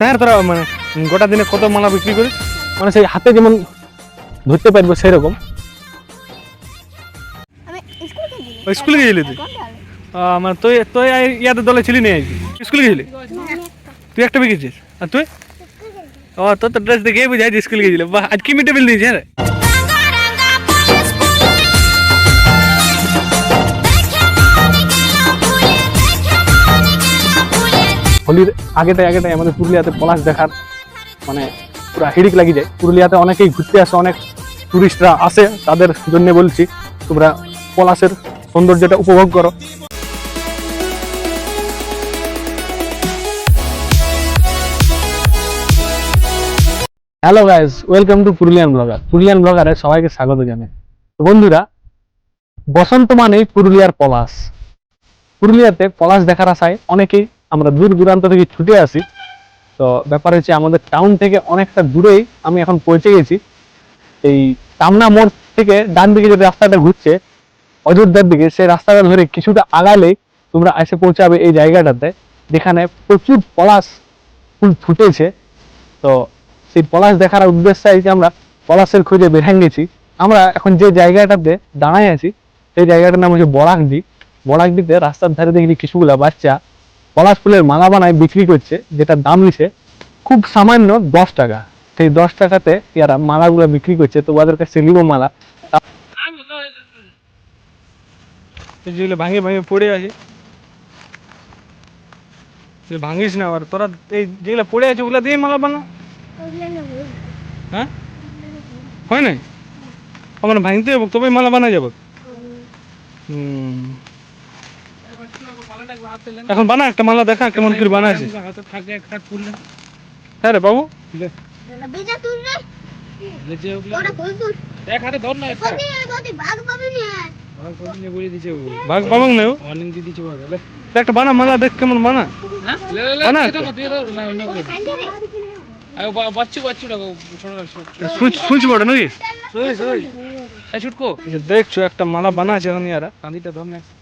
হ্যাঁ তোরা মানে গোটা দিনে কত মালা বিক্রি করিস? মানে সেই হাতে যেমন ধরতে পারব সেই রকম আমি স্কুল গেছিলি তুই? মানে তুই তুই ইয়াদের দলে ছিলি না স্কুলে গেছিলি তুই একটা বিকেছিস? আর তুই? ও তোর তো ড্রেস দেখে বুঝাই যে স্কুলে গেছিলি। বাহ আজ কি মিড ডে মিল দিয়েছে হ্যাঁ হোলির আগেটাই আগেটাই আমাদের পুরুলিয়াতে পলাশ দেখার মানে পুরো হিড়িক লাগি যায়। পুরুলিয়াতে অনেকেই ঘুরতে আসে, অনেক টুরিস্টরা আসে, তাদের জন্য বলছি, তোমরা পলাশের সৌন্দর্যটা উপভোগ করো। Hello guys welcome to Purulian blogger Purulian ব্লগারে সবাইকে স্বাগত জানাই। তো বন্ধুরা, বসন্ত মানেই পুরুলিয়ার পলাশ। পুরুলিয়াতে পলাশ দেখার আশায় অনেকেই আমরা দূর দূরান্ত থেকে ছুটে আসি। তো ব্যাপার হচ্ছে আমাদের টাউন থেকে অনেকটা দূরেই আমি এখন পৌঁছে গেছি। এই টামনা মোড় থেকে ডান দিকে যে রাস্তাটা ঘুরছে, অযোধ্যার দিকে, সেই রাস্তাটা ধরে কিছুটা আগালেই তোমরা এসে পৌঁছাবে এই জায়গাটাতে, যেখানে প্রচুর পলাশ ফুল ফুটেছে। তো সেই পলাশ দেখার উদ্দেশ্যে আজকে আমরা, পলাশের খোঁজে বের হয়ে গেছি। আমরা এখন যে জায়গাটাতে দাঁড়ায় আছি, সেই জায়গাটার নাম হচ্ছে বরাকডি বরাকডিতে রাস্তার ধারে দেখি কিছুগুলা বাচ্চা পলাশ ফুলের মালা বানায় বিক্রি করছে যেটা দাম নিছে খুব সামান্য দশ টাকা। সেই দশ টাকাতে এরা মালাগুলো বিক্রি করছে, তো ওদের কাছে নিব মালা। যেগুলো ভাঙে ভাঙে পড়ে আছে। ভাঙিস না আবার, তোরা এই যেগুলো পড়ে আছে, ওগুলো দিয়ে মালা বানা। হ্যাঁ? হয় নাই? আমার ভাঙতে যাব তবে মালা বানা যাব। হুম। এখন বানা একটা মালা দেখা কেমন করে বানাইছে। হ্যাঁ রে বাবু। ভাগ পাবি না। ভাগ পাবাং না ও? তো একটা বানা মালা দেখ কেমন বানা। বানা একটা। সুইচ সুইচ বোর্ড নাকি? এই যে দেখছ একটা মালা বানাচ্ছে এখন ইয়ারা।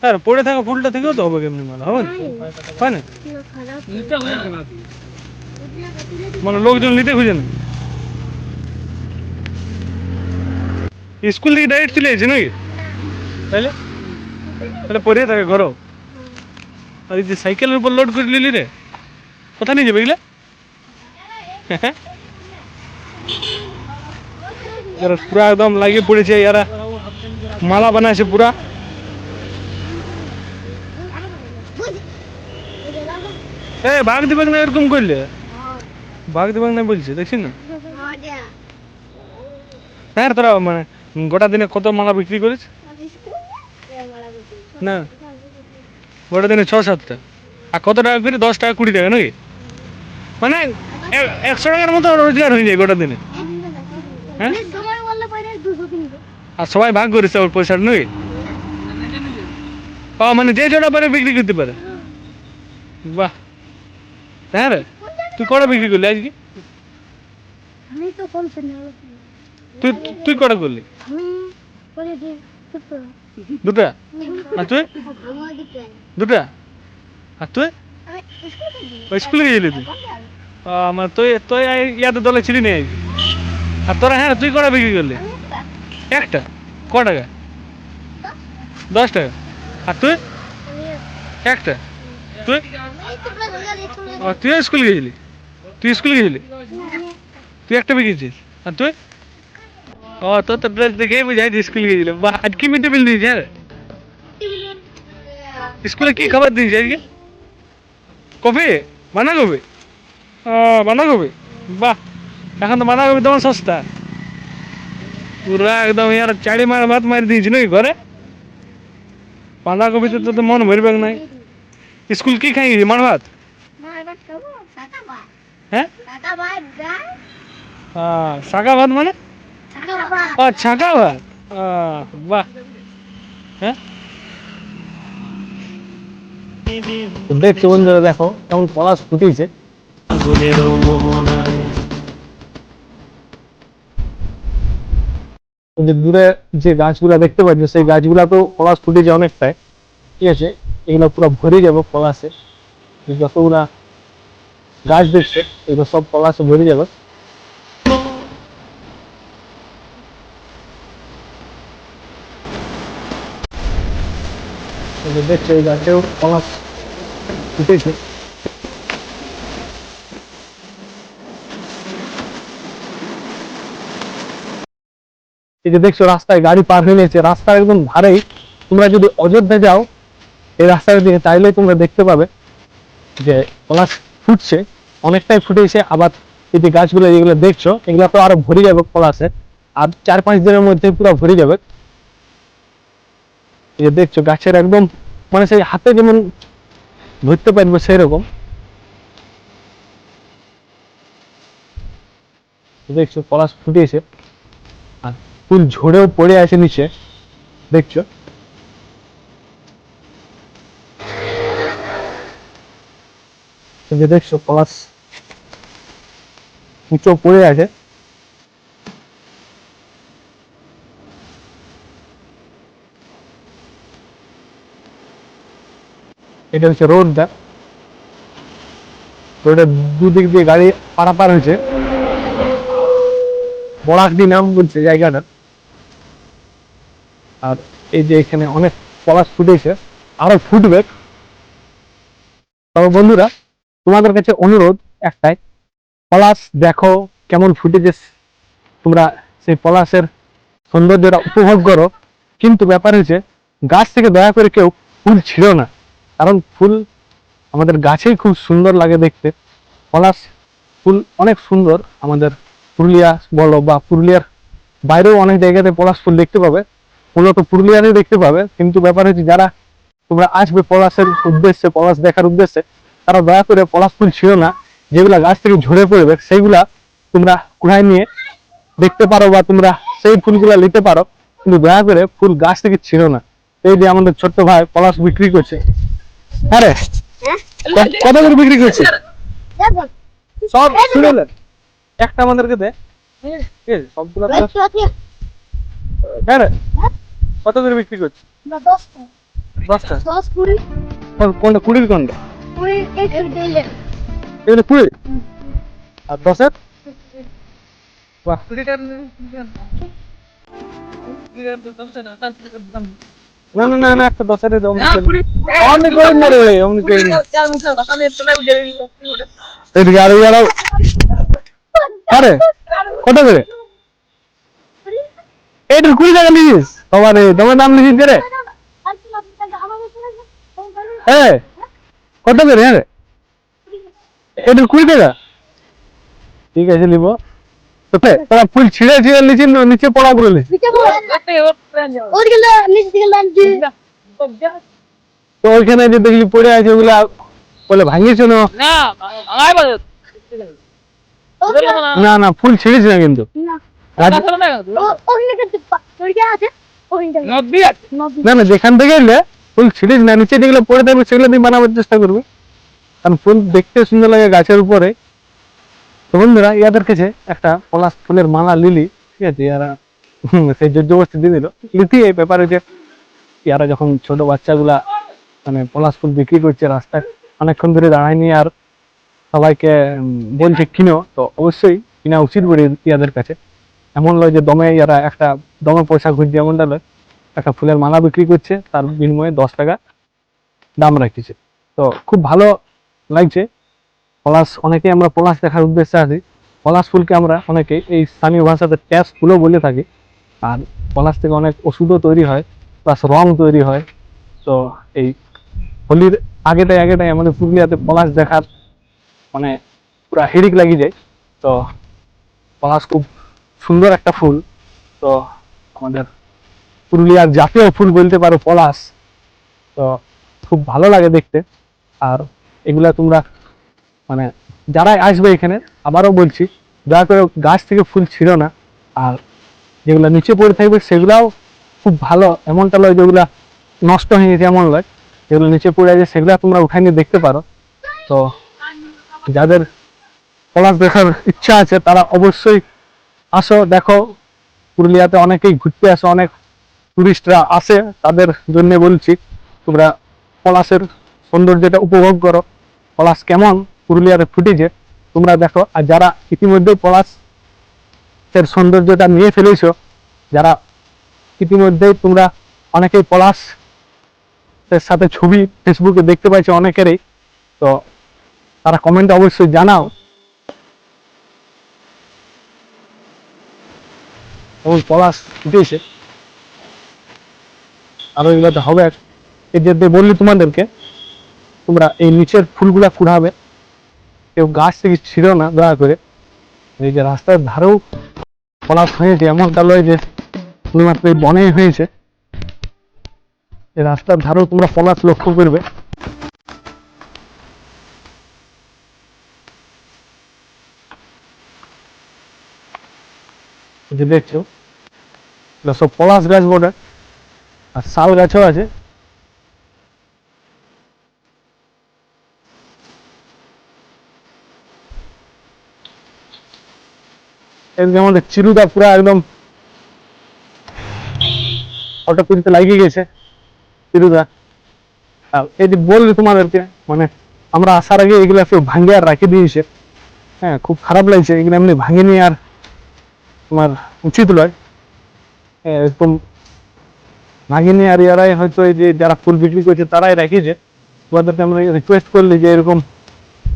হ্যাঁ পড়ে থাকা ফুলটা থেকেও তো হবে কেমনি মালা হবে হয় না? মানে লোকজন নিতে খুঁজে না স্কুল থেকে ডাইরেক্ট চলে যাচ্ছে নাকি? তাইলে? তাহলে পরে থাকে ঘরও। আর এই যে সাইকেলের উপর লোড করে নিলি রে। কোথায় নিয়ে যাবে এগুলা? এরা পুরা একদম লাগিয়ে পড়েছে এরা মালা বানাইছে পুরা। এ ভাগ দিবে না এরকম করলে? ভাগ দিবে না বলছে দেখছি না? হ্যাঁ তোরা মানে গোটা দিনে কত মালা বিক্রি করিস? না, গোটা দিনে ছ, সাতটা। আর কত টাকা করে? দশ টাকা, কুড়ি টাকা, নাকি? মানে একশো টাকার মতো রোজগার হয়ে যায় গোটা দিনে। হ্যাঁ? আর সবাই ভাগ করেছে ওর পয়সাটা নাকি? ও মানে যে জোড়া পারে বিক্রি করতে পারে। বাহ। হ্যাঁ রে তুই কটা বিক্রি করলি আজকে? তুই তুই কটা করলি? দুটা? আর তুই? দুটা? আর তুই? স্কুলে গেছিলি তুই? মানে তুই তুই ইয়াদের দলে ছিলি না? আজকে আর তোরা হ্যাঁ তুই কটা বিক্রি করলি? একটা? ক টাকা? দশ টাকা? আর তুই? একটা? তুই? ও, তুই স্কুল গেছিলি? তুই স্কুল গেছিলি? তুই একটা বিকেছিস আর তুই? ও, তোর তো ড্রেস দেখে বুঝাই স্কুল গেছিলি। বাহ আজ কি মিড ডে মিল দিয়েছে হ্যাঁ? স্কুলে কি খাবার দিয়েছে আজকে? কফি? বাঁধাকপি ও বাঁধাকপি? বাহ এখন তো বাঁধাকপি তোমার সস্তা। পুরা একদম ইয়ার চারি মার ভাত মারি দিয়েছি নাকি ঘরে? বাঁধাকপিতে তো তো মন ভরবে নাই। স্কুল কি খাই মার ভাত? হ্যাঁ? শাকা ভাত মানে? ও ছাকা ভাত? বাহ। হ্যাঁ? দেখছ বন্ধুরা দেখো কেমন পলাশ ফুটিয়েছে দূরে যে গাছগুলা দেখতে পাচ্ছ, সেই গাছগুলা তো পলাশ ফুটেছে অনেকটাই। ঠিক আছে? এগুলো পুরো ভরে যাবে পলাশে। যতগুলা গাছ দেখছে, এগুলো সব পলাশে ভরে যাবে। এই যে দেখছ, এই গাছেও পলাশ ফুটেছে। এই যে দেখছ, রাস্তায় গাড়ি পার হয়ে নিয়েছে। রাস্তার একদম ধারেই তোমরা যদি অযোধ্যা যাও, এই রাস্তার দিয়ে তাইলে তোমরা দেখতে পাবে যে পলাশ ফুটছে। অনেকটাই ফুটেছে, আবার এই যে গাছগুলো যেগুলো দেখছ, এগুলো তো আরও ভরে যাবে পলাশে। আর চার পাঁচ দিনের মধ্যে পুরো ভরে যাবে। এই যে দেখছ, গাছের একদম মানে সেই হাতে যেমন ধরতে পারবে সেই রকম দেখছ, পলাশ ফুটিয়েছে ফুল ঝরেও পড়ে আছে নিচে। দেখছ? যে দেখছ পলাশ উঁচু পড়ে আছে। এটা হচ্ছে রোডটা। রোডের দুদিক দিয়ে গাড়ি পারাপার হয়েছে। বড়াকডি নাম বলছে জায়গাটার আর এই যে এখানে অনেক পলাশ ফুটেছে, আরও ফুটবে। তবে বন্ধুরা, তোমাদের কাছে অনুরোধ একটাই, পলাশ দেখো কেমন ফুটেছে, তোমরা সেই পলাশের সৌন্দর্যটা উপভোগ করো। কিন্তু ব্যাপার হচ্ছে, গাছ থেকে দয়া করে কেউ ফুল ছিল না। কারণ ফুল আমাদের গাছেই খুব সুন্দর লাগে দেখতে। পলাশ ফুল অনেক সুন্দর। আমাদের পুরুলিয়া বলো বা পুরুলিয়ার বাইরেও অনেক জায়গাতে পলাশ ফুল দেখতে পাবে। মূলত পুরুলিয়ারই দেখতে পাবে। কিন্তু ব্যাপার হচ্ছে যারা তোমরা আসবে পলাশের উদ্দেশ্যে পলাশ দেখার উদ্দেশ্যে তারা দয়া করে পলাশ ফুল ছিল না। যেগুলা গাছ থেকে ঝরে পড়বে সেইগুলা তোমরা কুড়ায় নিয়ে দেখতে পারো বা তোমরা সেই ফুলগুলা নিতে পারো। কিন্তু দয়া করে ফুল গাছ থেকে ছিল না। এই যে আমাদের ছোট্ট ভাই পলাশ বিক্রি করছে। হ্যাঁ রে হ্যাঁ? কত করে বিক্রি করছে? সব শুনে। একটা আমাদেরকে দে। ঠিক আছে সবগুলো হ্যাঁ রে। কত করে বিক্রি করছে? দশটা। দশটা? দশ কুড়ি। কোনটা কুড়ির কোনটা? কুড়ি এগুলো কুড়ি? আর দশের? বাহ। না। না না না একটা দশের অমনি করেন না রে অমনি করেন এদিকে আরও আরও। আরে কত করে? এইটার কুড়ি টাকা নিয়েছিস তোমার তোমার দাম নিয়েছিস রে? হ্যাঁ কত করে হ্যাঁ রে? কুড়ি টাকা। ঠিক আছে নিবো তো তোরা ফুল ছিঁড়ে ছিঁড়ে নিচে নিচে পড়া করে তো ওইখানে যে দেখলি পড়ে আছে ওগুলা বলে ভাঙিয়েছ না? না না ফুল ছিঁড়েছি না কিন্তু। রাজ- না না যেখান থেকে এলে ফুল ছিঁড়িস না নিচে যেগুলো পড়ে থাকবে সেগুলো দিয়ে বানাবার চেষ্টা করবে। কারণ ফুল দেখতে সুন্দর লাগে গাছের উপরে। তো বন্ধুরা ইয়াদের কাছে একটা পলাশ ফুলের মালা লিলি ঠিক আছে ইয়ারা সেই জোরজবস্তি দিয়ে দিল। লিথি এই ব্যাপারে যে ইয়ারা যখন ছোট বাচ্চাগুলা মানে পলাশ ফুল বিক্রি করছে রাস্তায় অনেকক্ষণ ধরে দাঁড়ায় নিয়ে আর সবাইকে বলছে কিনো তো অবশ্যই কিনা উচিত বলে ইয়াদের কাছে। এমন নয় যে দমে ইয়ারা একটা দমে পয়সা খুঁজছে এমনটা নয় একটা ফুলের মালা বিক্রি করছে, তার বিনিময়ে দশ টাকা দাম রাখছে। তো খুব ভালো লাগছে। পলাশ অনেকেই আমরা পলাশ দেখার উদ্দেশ্যে আছি পলাশ ফুলকে আমরা অনেকে এই স্থানীয় ভাষাতে ট্যাস ফুলও বলে থাকি। আর পলাশ থেকে অনেক ওষুধও তৈরি হয়, প্লাস রং তৈরি হয়। তো এই হোলির আগেটাই আগেটাই আমাদের পুরুলিয়াতে পলাশ দেখার মানে পুরা হিড়িক লাগিয়ে যায়। তো পলাশ খুব সুন্দর একটা ফুল। তো আমাদের পুরুলিয়ার জাতীয় ফুল বলতে পারো, পলাশ। তো খুব ভালো লাগে দেখতে। আর এগুলা তোমরা মানে যারাই আসবে এখানে, আবারও বলছি, দয়া করে গাছ থেকে ফুল ছিল না। আর যেগুলো নিচে পড়ে থাকবে, সেগুলাও খুব ভালো, এমনটা নয় যেগুলা নষ্ট হয়ে গেছে, এমন নয় যেগুলো নিচে পড়ে আছে, সেগুলো তোমরা উঠাই নিয়ে দেখতে পারো। তো যাদের পলাশ দেখার ইচ্ছা আছে, তারা অবশ্যই আসো, দেখো পুরুলিয়াতে অনেকেই ঘুরতে আসে, অনেক টুরিস্টরা আসে, তাদের জন্য বলছি, তোমরা পলাশের সৌন্দর্যটা উপভোগ করো। পলাশ কেমন? পুরুলিয়াতে ফুটেছে তোমরা দেখো। আর যারা ইতিমধ্যে পলাশ এর সৌন্দর্যটা নিয়ে ফেলেছ, যারা ইতিমধ্যেই তোমরা অনেকেই পলাশ সাথে ছবি ফেসবুকে দেখতে পাইছো অনেকেরই, তো তারা কমেন্টে অবশ্যই জানাও। এবং পলাশ ফুটেছে আরও এগুলোতে হবে। যে বললি তোমাদেরকে, তোমরা এই নিচের ফুলগুলা কুড়াবে। কেউ গাছ থেকে ছিঁড়ো না, দয়া করে। এই যে রাস্তার ধারেও পলাশ হয়েছে, এমনটা লয় যে শুধুমাত্র এই বনেই হয়েছে। এই রাস্তার ধারেও তোমরা পলাশ লক্ষ্য করবে। যে দেখছ, এগুলো সব পলাশ গাছ বটে, আর শাল গাছও আছে। আমাদের চিরুদা পুরো একদম ফটো তুলতে লাগিয়ে গেছে, চিরুদা। যে বললি তোমাদেরকে মানে আমরা আসার আগে এগুলো কেউ ভাঙে আর রাখি দিয়েছে। হ্যাঁ খুব খারাপ লাগছে, এগুলো এমনি ভাঙে আর তোমার উচিত নয় এরকম ভাঙিনি আর এরাই হয়তো এই যে যারা ফুল বিক্রি করছে তারাই রাখিছে তোমাদেরকে আমরা রিকোয়েস্ট করলি যে এরকম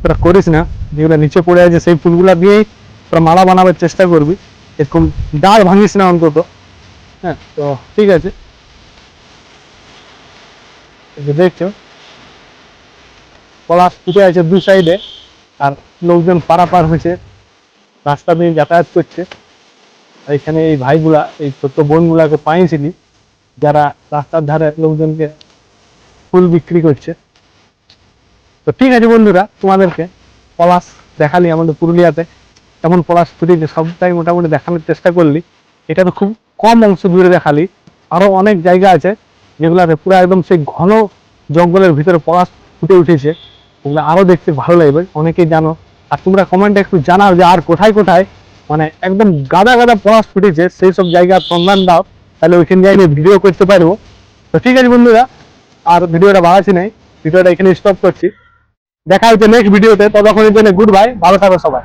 তোরা করিস না, যেগুলো নিচে পড়ে আছে সেই ফুলগুলো দিয়েই তোরা মালা বানাবার চেষ্টা করবি। এরকম ডাল ভাঙিস না অন্তত। হ্যাঁ তো ঠিক আছে। দেখছ, পলাশ ফুটে আছে দু সাইডে আর লোকজন পারাপার হয়েছে, রাস্তা দিয়ে যাতায়াত করছে। এখানে এই ভাইগুলা, এই ছোট্ট বোনগুলাকে পাইছিলি যারা রাস্তার ধারে লোকজনকে ফুল বিক্রি করছে। তো ঠিক আছে বন্ধুরা, তোমাদেরকে পলাশ দেখালি আমাদের পুরুলিয়াতে। কেমন পলাশ ফুটেছে সবটাই মোটামুটি দেখানোর চেষ্টা করলি। এটা তো খুব কম অংশ দূরে দেখালি। আরও অনেক জায়গা আছে যেগুলাতে পুরো একদম সেই ঘন জঙ্গলের ভিতরে পলাশ ফুটে উঠেছে। ওগুলো আরও দেখতে ভালো লাগবে। অনেকেই জানো। আর তোমরা কমেন্টে একটু জানাও যে আর কোথায় কোথায় মানে একদম গাদা গাদা পলাশ ফুটেছে, সেই সব জায়গার সন্ধান দাও, তাহলে ওইখানে যাই ভিডিও করতে পারব। তো ঠিক আছে বন্ধুরা, আর ভিডিওটা বাড়াচ্ছি নাই ভিডিওটা এখানে স্টপ করছি। দেখা হচ্ছে নেক্সট ভিডিওতে ততক্ষণের জন্য গুড বাই ভালো থাকো সবাই।